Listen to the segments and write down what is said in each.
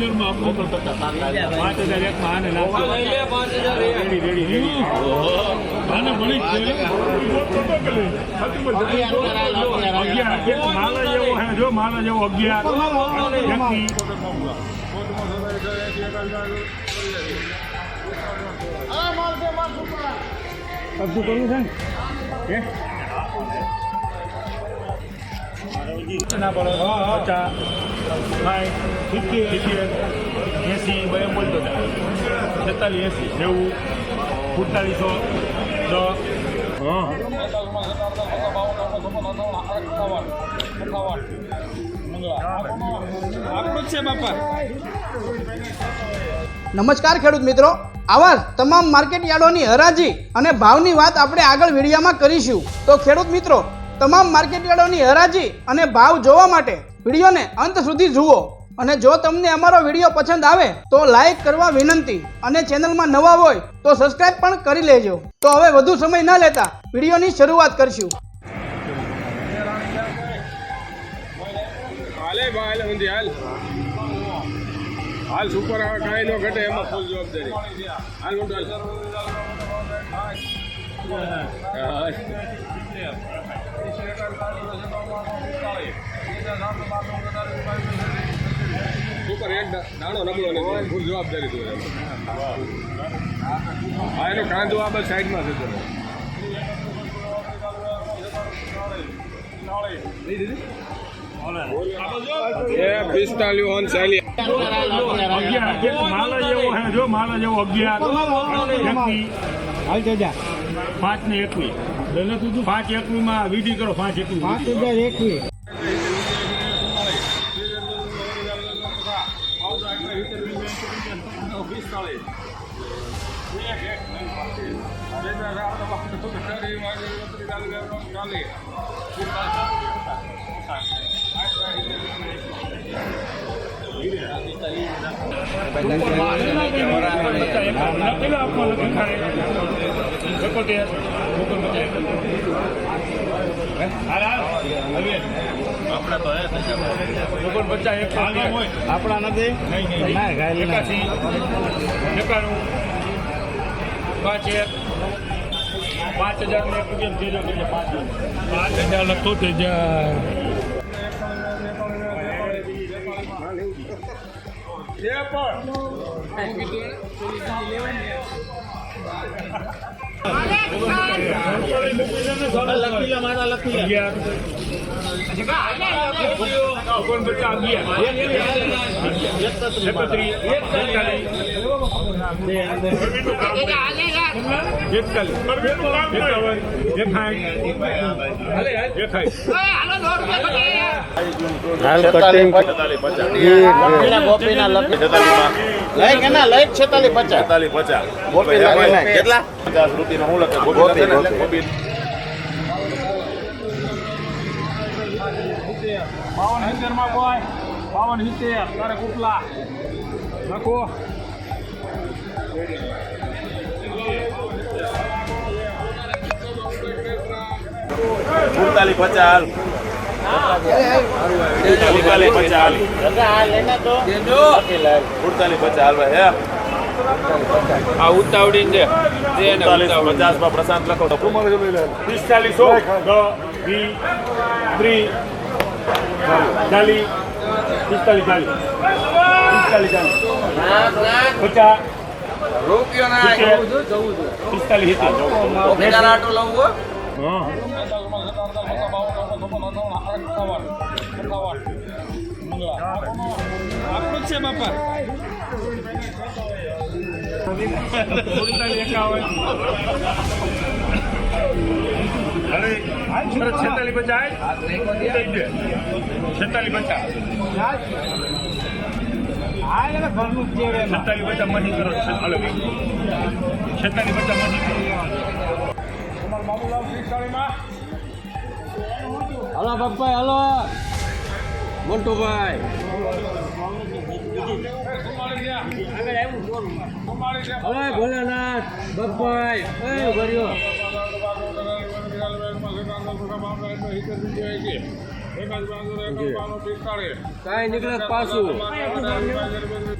પંદરમાં. પાંચ હજાર એકમાં આને નાખો. Ready, ready, ready. આને મળી છે. અગિયાર. એક માલ જ એવો હે. જો માલ જેવો અગિયાર. કરવું છે ને નમસ્કાર ખેડૂત મિત્રો. આવા તમામ માર્કેટ યાર્ડોની હરાજી અને ભાવની વાત આપણે આગળ વિડીયામાં કરીશું. તો ખેડૂત મિત્રો તમામ માર્કેટયાર્ડોની હરાજી અને ભાવ જોવા માટે વિડીયોને અંત સુધી જુઓ. અને જો તમને અમારો વીડિયો પસંદ આવે તો લાઈક કરવા વિનંતી. અને ચેનલમાં નવા હોય તો સબસ્ક્રાઇબ પણ કરી લેજો. તો હવે વધુ સમય ન લેતા વિડીયોની શરૂઆત કરશું. હાલે સુપર આવે કાંઈ ન ઘટે એમાં ફૂલ જવાબદારી. હાલ મોટો હાલ સુપર એક નાનો નબળો ફૂલ જવાબદારી તું એમ. હા એનો કાંદો આ બસ સાઈડમાં છે પિસ્તાલીસ ઓન ચાલી માલ જ હે જો માલ જ એવો અગિયાર પાંચ ને એકવીસ. પાંચ એકવીસમાં વિધિ કરો પાંચ એકવીસ પાંચ હજાર એકવીસ. આપણા નથી એકાસી એકાણું પાંચ એક પાંચ હજાર ને હજાર પાંચ હજાર લખો તે હજાર 好的稍安 લખી લે મારા લખી પચાસ. છેતાલી કેટલા? પચાસ રૂપિયા હું લખે ગોપી. બાવન સિત્તેરમાં કોઈ. બાવન સિત્તેર તારે કુટલા. લખો. સુડતાલીસ પચાસ. સુડતાલીસ પચાસ. સુડતાલીસ પચાસ ભાઈ હે. આ ઉતાવળી ઉતાવળી. પચાસમાં પ્રશાંત લખો. પિસ્તાલીસો. ત્રીસ ચાલીસ પિસ્તાલીસ ચાલીસ પિસ્તાલીસ ચાલીસ પચાસ. પિસ્તાલીસ આપણું જ છે બાપા એકાવન. અરે છેતાલીસ પચાસ છેતાલી પચાસ છેતાલીસ પચાસ મની કરો અલગ કરો હલો. બાપભાઈ હલો મોન્ટુભાઈ હવે ભોલેનાથ બાપભાઈ એ ભર્યો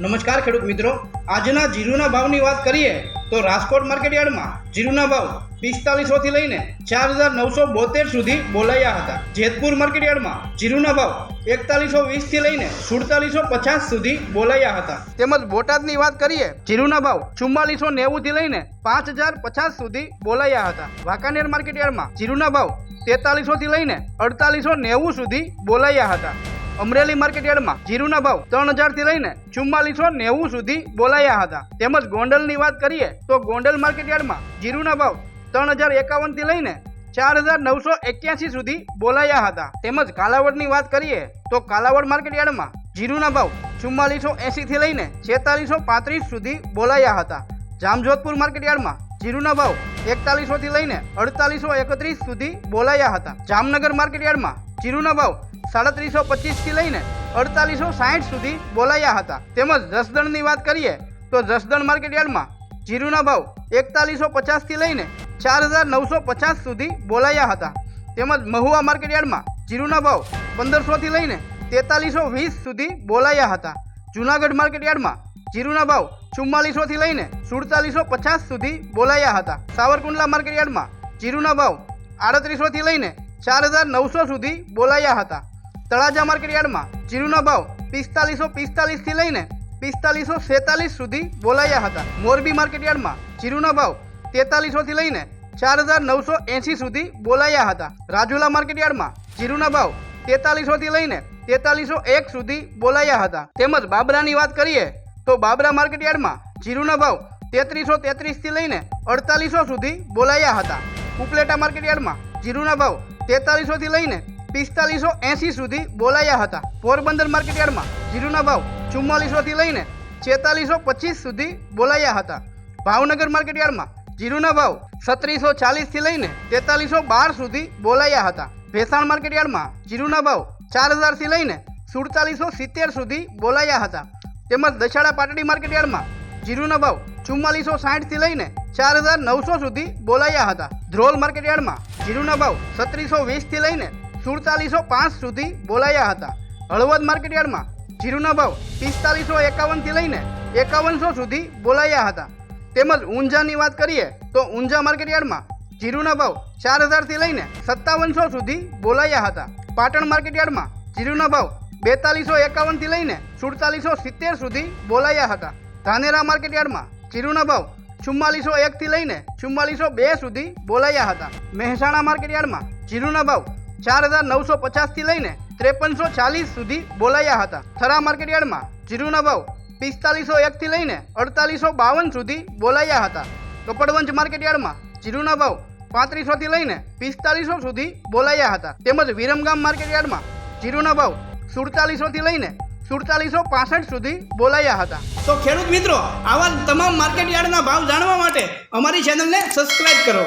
નમસ્કાર ખેડૂત મિત્રો. આજના જીરુના ભાવની વાત કરીએ તો રાજકોટ માર્કેટયાર્ડમાં જીરુના ભાવ પિસ્તાલીસો થી લઈને ચાર હજાર નવસો બોતેર સુધી બોલાયા હતા. જેતપુર માર્કેટ યાર્ડમાં જીરુના ભાવ એકતાલીસો વીસથી લઈને સુડતાલીસો પચાસ સુધી બોલાયા હતા. તેમજ બોટાદની વાત કરીએ જીરુના ભાવ ચુમ્માલીસો નેવું થી લઈને પાંચ હજાર પચાસ સુધી બોલાયા હતા. વાંકાનેર માર્કેટયાર્ડમાં જીરુના ભાવ તેતાલીસો થી લઈને અડતાલીસો નેવું સુધી બોલાયા હતા. અમરેલી માર્કેટ યાર્ડમાં જીરુના ભાવ ત્રણ હજારથી લઈને ચુમ્માલીસો નેવું સુધી બોલાયા હતા. તેમજ ગોંડલની વાત કરીએ તો ગોંડલ માર્કેટ યાર્ડમાં જીરુના ભાવ ત્રણ હજાર એકાવનથી લઈને ચાર હજાર નવસો એક્યાસી સુધી બોલાયા હતા. તેમજ કાલાવડની વાત કરીએ તો કાલાવડ માર્કેટ યાર્ડમાં જીરુના ભાવ ચુમ્માલીસો એંસી થી લઈને છેતાલીસો પાંત્રીસ સુધી બોલાયા હતા. જામજોધપુર માર્કેટ યાર્ડમાં જીરુના ભાવ એકતાલીસો થી લઈને અડતાલીસો એકત્રીસ સુધી બોલાયા હતા. જામનગર માર્કેટ યાર્ડમાં જીરુના ભાવ સાડત્રીસો પચીસથી લઈને અડતાલીસો સાહીઠ સુધી બોલાયા હતા. તેમજ જસદણની વાત કરીએ તો જસદણ માર્કેટ યાર્ડમાં જીરુના ભાવ એકતાલીસો પચાસથી લઈને ચાર હજાર નવસો પચાસ સુધી બોલાયા હતા. તેમજ મહુવા માર્કેટયાર્ડમાં જીરુના ભાવ પંદરસો થી લઈને તેતાલીસો વીસ સુધી બોલાયા હતા. જુનાગઢ માર્કેટ યાર્ડમાં જીરુના ભાવ ચુમ્માલીસો થી લઈને સુડતાલીસો પચાસ સુધી બોલાયા હતા. સાવરકુંડલા માર્કેટ યાર્ડમાં જીરુના ભાવ આડત્રીસો થી લઈને ચાર હજાર નવસો સુધી બોલાયા હતા. તળાજા માર્કેટ યાર્ડમાં જીરુના ભાવ પિસ્તાલીસો પિસ્તાલીસથી લઈને પિસ્તાલીસો સેતાલીસ સુધી બોલાયા હતા. મોરબી માર્કેટ યાર્ડમાં જીરુના ભાવ તેતાલીસો થી લઈને ચાર હજાર નવસો એંસી સુધી બોલાયા હતા. રાજુલા માર્કેટ યાર્ડમાં જીરુના ભાવ તેતાલીસો થી લઈને તેતાલીસો એક સુધી બોલાયા હતા. તેમજ બાબરાની વાત કરીએ તો બાબરા માર્કેટ યાર્ડમાં જીરુના ભાવ તેત્રીસો તેત્રીસથી લઈને અડતાલીસો સુધી બોલાયા હતા. ઉપલેટા માર્કેટ યાર્ડમાં જીરુના ભાવ તેતાલીસોથી લઈને પિસ્તાલીસો એંસી સુધી બોલાયા હતા. પોરબંદર માર્કેટ યાર્ડમાં જીરુના ભાવ ચુમ્માલીસોથી લઈને છેતાલીસો પચીસ સુધી બોલાયા હતા. ભાવનગર માર્કેટ યાર્ડમાં જીરુના ભાવ સત્રીસો ચાલીસથી લઈને તેતાલીસો બાર સુધી બોલાયા હતા. ભેસાણ માર્કેટ યાર્ડમાં જીરુના ભાવ ચાર હજારથી લઈને સુડતાલીસો સિત્તેર સુધી બોલાયા હતા. તેમજ દશાડા પાટડી માર્કેટ યાર્ડમાં જીરુના ભાવ ચુમ્માલીસો સાઠથી લઈને ચાર હજાર નવસો સુધી બોલાયા હતા. ધ્રોલ માર્કેટ યાર્ડમાં જીરુના ભાવ સત્રીસો વીસથી લઈને સુડતાલીસો પાંચ સુધી બોલાયા હતા. હળવદ માર્કેટ યાર્ડમાં જીરુના ભાવ પિસ્તાલીસો એકાવનથી લઈને એકાવનસો સુધી બોલાયા હતા. તેમજ ઊંઝાની વાત કરીએ તો ઊંઝા માર્કેટ યાર્ડમાં જીરુના ભાવ ચાર હજારથી લઈને સત્તાવનસો સુધી બોલાયા હતા. પાટણ માર્કેટ યાર્ડમાં જીરુના ભાવ બેતાલીસો એકાવનથી લઈને સુડતાલીસો સિત્તેર સુધી બોલાયા હતા. ધાનેરા માર્કેટયાર્ડમાં જીરુના ભાવ ચુમ્માલીસો એકથી લઈને ચુમ્માલીસો બે સુધી બોલાયા હતા. મહેસાણા માર્કેટયાર્ડમાં જીરુના ભાવ ચાર હજાર નવસો પચાસથી લઈને ત્રેપનસો ચાલીસ સુધી બોલાયા હતા. થરા માર્કેટયાર્ડમાં જીરુના ભાવ પિસ્તાલીસો એકથી લઈને અડતાલીસો બાવન સુધી બોલાયા હતા. કપડવંજ માર્કેટ યાર્ડમાં જીરુના ભાવ પાંત્રીસોથી લઈને પિસ્તાલીસો સુધી બોલાયા હતા. તેમજ વિરમગામ માર્કેટયાર્ડમાં જીરુના ભાવ સુડતાલીસોથી લઈને સુડતાલીસો પાસઠ સુધી બોલાયા હતા. તો ખેડૂત મિત્રો, આવા તમામ માર્કેટ યાર્ડના ભાવ જાણવા માટે અમારી ચેનલને સબસ્ક્રાઇબ કરો.